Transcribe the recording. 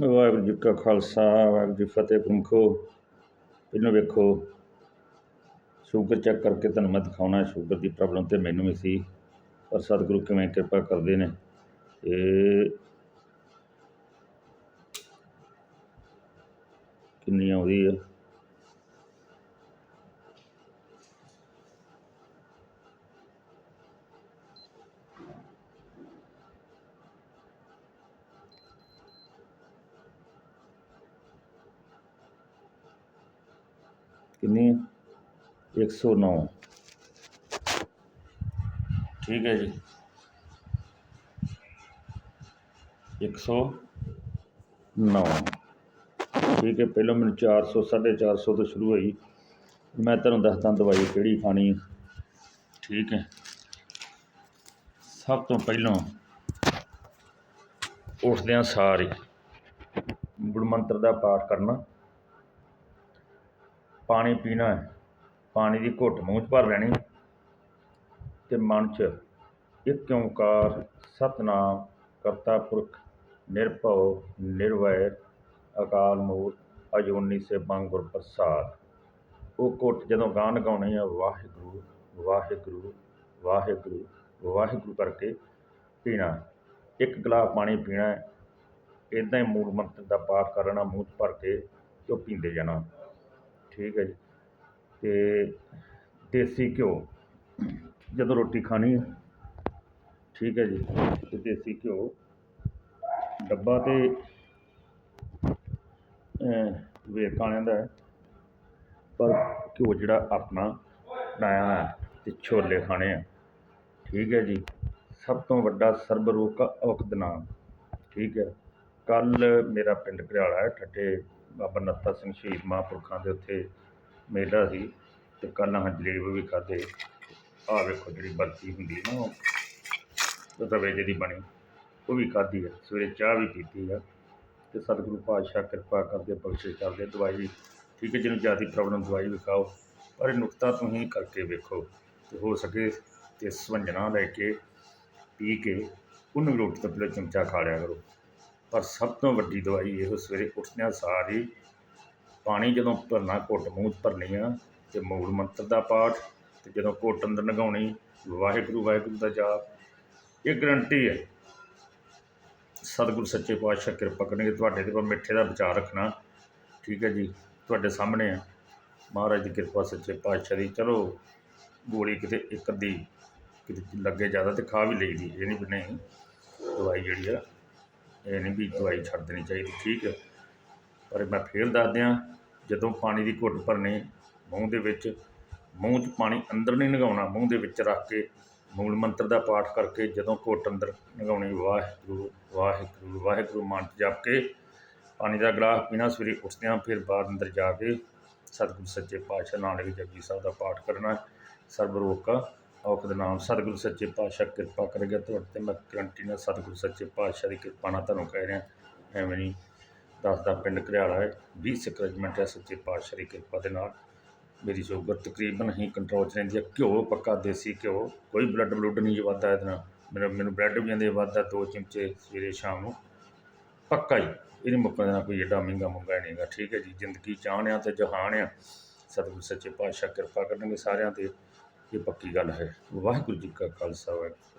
ਵਾਹਿਗੁਰੂ ਜੀ ਕਾ ਖਾਲਸਾ, ਵਾਹਿਗੁਰੂ ਜੀ ਫਤਿਹ ਗੁਰਮਖੋ ਪਹਿਲਾਂ ਵੇਖੋ, ਸ਼ੂਗਰ ਚੈੱਕ ਕਰਕੇ ਤੁਹਾਨੂੰ ਮੈਂ ਦਿਖਾਉਣਾ, ਸ਼ੂਗਰ ਦੀ ਪ੍ਰੋਬਲਮ ਤੇ ਮੈਨੂੰ ਵੀ ਸੀ, ਪਰ ਸਤਿਗੁਰੂ ਕਿਵੇਂ ਕਿਰਪਾ ਕਰਦੇ ਨੇ ਇਹ ਕਿੰਨੀ ਆਉਂਦੀ ਆ ਕਿੰਨੀ? 109 ਠੀਕ ਹੈ ਜੀ। 109 ਠੀਕ ਹੈ, ਪਹਿਲਾਂ ਮੈਨੂੰ 400 450 ਤੋਂ ਸ਼ੁਰੂ ਹੋਈ। ਮੈਂ ਤੁਹਾਨੂੰ ਦੱਸਦਾ ਦਵਾਈ ਕਿਹੜੀ ਖਾਣੀ ਠੀਕ ਹੈ। ਸਭ ਤੋਂ ਪਹਿਲਾਂ ਉੱਠਦਿਆਂ ਸਾਰੇ ਹੀ ਮੰਤਰ ਦਾ ਪਾਠ ਕਰਨਾ। ਪਾਣੀ ਪੀਣਾ ਪਾਣੀ ਦੀ ਘੁੱਟ ਮੂੰਹ 'ਚ ਭਰ ਲੈਣੀ ਤੇ ਮਨ 'ਚ ਇੱਕ ਓਂਕਾਰ, ਸਤਨਾਮ, ਕਰਤਾ ਪੁਰਖ, ਨਿਰਭਉ, ਨਿਰਵੈਰ, ਅਕਾਲ ਮੂਰਤ ਅਜੂਨੀ ਸੇਭੰ ਗੁਰ ਪ੍ਰਸਾਦ ਉਹ ਘੁੱਟ ਜਦੋਂ ਗਾਣ ਗਾਉਣੀ ਆ ਵਾਹਿਗੁਰੂ ਵਾਹਿਗੁਰੂ ਵਾਹਿਗੁਰੂ ਵਾਹਿਗੁਰੂ ਕਰਕੇ ਪੀਣਾ। ਇੱਕ ਗਲਾਸ ਪਾਣੀ ਪੀਣਾ ਹੈ। ਇੱਦਾਂ ਹੀ ਮੂਲ ਮੰਤਰ ਦਾ ਪਾਠ ਕਰਨਾ, ਮੂੰਹ 'ਚ ਭਰ ਕੇ ਤੇ ਉਹ ਪੀਂਦੇ ਜਾਣਾ। ਠੀਕ ਹੈ ਜੀ। ਤੇ ਦੇਸੀ ਘਿਓ, ਜਦੋਂ ਰੋਟੀ ਖਾਣੀ ਹੈ, ਠੀਕ ਹੈ ਜੀ। ਤੇ ਦੇਸੀ ਘਿਓ, ਡੱਬਾ ਤੇ ਵੇਖ ਕਾਲਿਆਂ ਦਾ ਪਰ ਘਿਓ ਜਿਹੜਾ ਆਪਣਾ ਬਣਾਇਆ ਹੈ ਤੇ ਛੋਲੇ ਖਾਣੇ ਆ। ਠੀਕ ਹੈ ਜੀ। ਸਭ ਤੋਂ ਵੱਡਾ ਸਰਬਰੋਕ ਰੋਗ ਨਾਮ। ਠੀਕ ਹੈ। ਕੱਲ ਮੇਰਾ ਪਿੰਡ ਘਰਿਆਲਾ ਹੈ, ਠੱਠੇ ਬਾਬਾ ਨੱਤਾ ਸਿੰਘ ਸ਼ਹੀਦ ਮਹਾਂਪੁਰਖਾਂ ਦੇ ਉੱਥੇ ਮੇਲਾ ਸੀ ਤੇ ਕੱਲ੍ਹ ਆਹ ਜਲੇਬ ਵੀ ਖਾਧੇ। ਆਹ ਵੇਖੋ ਜਿਹੜੀ ਬਰਫੀ ਹੁੰਦੀ ਨਾ, ਉਹ ਰਵੇ ਜਿਹੜੀ ਬਣੀ। ਉਹ ਵੀ ਖਾਧੀ ਹੈ, ਸਵੇਰੇ ਚਾਹ ਵੀ ਪੀਤੀ ਆ ਤੇ ਸਤਿਗੁਰੂ ਪਾਤਸ਼ਾਹ ਕਿਰਪਾ ਕਰਦੇ ਬਖਸ਼ਿਸ਼ ਕਰਦੇ ਦਵਾਈ ਠੀਕ ਹੈ, ਜਿਹਨੂੰ ਜ਼ਿਆਦਾ ਪ੍ਰੋਬਲਮ ਦਵਾਈ ਵੀ ਖਾਓ। ਪਰ ਇਹ ਨੁਕਤਾ ਤੁਸੀਂ ਕਰਕੇ ਵੇਖੋ ਤੇ ਹੋ ਸਕੇ ਤੇ ਸਵੰਜਣਾ ਲੈ ਕੇ, ਪੀ ਕੇ, ਉਹਨੂੰ ਵੀ ਰੋਟੀ ਤੋਂ ਪਹਿਲਾਂ ਚਮਚਾ ਖਾ ਲਿਆ ਕਰੋ। ਪਰ ਸਭ ਤੋਂ ਵੱਡੀ ਦਵਾਈ ਇਹੋ ਸਵੇਰੇ ਉੱਠਦਿਆਂ ਸਾਰ ਹੀ ਪਾਣੀ ਜਦੋਂ ਭਰਨਾ, ਘੁੱਟ ਮੂੰਹ 'ਚ ਭਰਨੀ ਆ ਤੇ ਮੂਲ ਮੰਤਰ ਦਾ ਪਾਠ ਤੇ ਜਦੋਂ ਘੁੱਟ ਅੰਦਰ ਲਗਾਉਣੀ ਵਾਹਿਗੁਰੂ ਵਾਹਿਗੁਰੂ ਦਾ ਜਾਪ, ਇਹ ਗਰੰਟੀ ਹੈ। ਸਤਿਗੁਰੂ ਸੱਚੇ ਪਾਤਸ਼ਾਹ ਕਿਰਪਾ ਕਰਨਗੇ, ਤੁਹਾਡੇ ਤੇ ਪਰ ਮਿੱਠੇ ਦਾ ਵਿਚਾਰ ਰੱਖਣਾ, ਠੀਕ ਹੈ ਜੀ, ਤੁਹਾਡੇ ਸਾਹਮਣੇ ਆ। ਮਹਾਰਾਜ ਦੀ ਕਿਰਪਾ ਸੱਚੇ ਪਾਤਸ਼ਾਹ ਦੀ, ਚਲੋ ਗੋਲੀ ਕਿਤੇ ਇੱਕ ਅੱਧੀ, ਕਿਤੇ ਲੱਗੇ ਜ਼ਿਆਦਾ ਤੇ ਖਾ ਵੀ ਲਈਦੀ, ਇਹ ਨਹੀਂ ਵੀ ਨਹੀਂ, ਦਵਾਈ ਜਿਹੜੀ ਆ ਇਹ ਨਹੀਂ ਵੀ ਦਵਾਈ ਛੱਡ ਦੇਣੀ ਚਾਹੀਦੀ, ਠੀਕ ਹੈ। ਪਰ ਮੈਂ ਫੇਰ ਦੱਸ ਦਿਆਂ, ਜਦੋਂ ਪਾਣੀ ਦੀ ਘੁੱਟ ਭਰਨੀ ਮੂੰਹ ਦੇ ਵਿੱਚ, ਮੂੰਹ 'ਚ ਪਾਣੀ ਅੰਦਰ ਨਹੀਂ ਲਗਾਉਣਾ ਮੂੰਹ ਦੇ ਵਿੱਚ ਰੱਖ ਕੇ ਮੂਲ ਮੰਤਰ ਦਾ ਪਾਠ ਕਰਕੇ ਜਦੋਂ ਘੁੱਟ ਅੰਦਰ ਲਗਾਉਣੀ ਵਾਹਿਗੁਰੂ ਵਾਹਿਗੁਰੂ ਵਾਹਿਗੁਰੂ ਮੰਤ ਜਪ ਕੇ ਪਾਣੀ ਦਾ ਗਲਾਸ ਪੀਣਾ, ਸਵੇਰੇ ਉੱਠਦਿਆਂ ਫਿਰ ਬਾਹਰ ਅੰਦਰ ਜਾ ਕੇ ਸਤਿਗੁਰੂ ਸੱਚੇ ਪਾਤਸ਼ਾਹ ਨਾਨਕ ਜਪਜੀ ਸਾਹਿਬ ਦਾ ਪਾਠ ਕਰਨਾ, ਸਰਬ ਰੋਗ ਔਖ ਔਖਦ ਨਾਮ ਸਤਿਗੁਰੂ ਸੱਚੇ ਪਾਤਸ਼ਾਹ ਕਿਰਪਾ ਕਰੇਗਾ। ਤੁਹਾਡੇ ਤੇ ਮੈਂ ਗਰੰਟੀ ਨਾਲ ਸਤਿਗੁਰੂ ਸੱਚੇ ਪਾਤਸ਼ਾਹ ਦੀ ਕਿਰਪਾ ਨਾਲ ਤੁਹਾਨੂੰ ਕਹਿ ਰਿਹਾ। ਐਵੇਂ ਨਹੀਂ ਦੱਸਦਾ ਪਿੰਡ ਘਰਿਆਲਾ ਹੈ 20 ਸਿੱਖ ਰੈਜੀਮੈਂਟ ਹੈ ਸੱਚੇ ਪਾਤਸ਼ਾਹ ਦੀ ਕਿਰਪਾ ਦੇ ਨਾਲ। ਮੇਰੀ ਸ਼ੂਗਰ ਤਕਰੀਬਨ ਹੀ ਕੰਟਰੋਲ 'ਚ ਰਹਿੰਦੀ ਹੈ। ਘਿਓ ਪੱਕਾ ਦੇਸੀ ਘਿਓ, ਕੋਈ ਬਲੱਡ ਬਲੁੱਡ ਨਹੀਂ ਜੀ ਵੱਧਦਾ ਇਹਦੇ ਨਾਲ। ਮੇਰਾ, ਮੈਨੂੰ ਬਲੱਡ ਵੀ ਜਾਂਦੇ ਵੱਧਦਾ ਦੋ ਚਮਚੇ ਸਵੇਰੇ ਸ਼ਾਮ ਨੂੰ। ਪੱਕਾ ਹੀ, ਇਹਦੇ ਮੁੱਕਣ ਦੇਣਾ ਕੋਈ ਏਡਾ ਮਹਿੰਗਾ ਮੁੰਗਾ ਨਹੀਂਗਾ। ਠੀਕ ਹੈ ਜੀ, ਜ਼ਿੰਦਗੀ ਚਾਹਣ ਆ ਤੇ ਜਹਾਨ ਆ। ਸਤਿਗੁਰੂ ਸੱਚੇ ਪਾਤਸ਼ਾਹ ਕਿਰਪਾ ਕਰਨਗੇ ਸਾਰਿਆਂ ਤੇ। ਇਹ ਪੱਕੀ ਗੱਲ ਹੈ। ਵਾਹਿਗੁਰੂ ਜੀ ਕਾ ਖਾਲਸਾ ਵਾਹਿਗੁਰੂ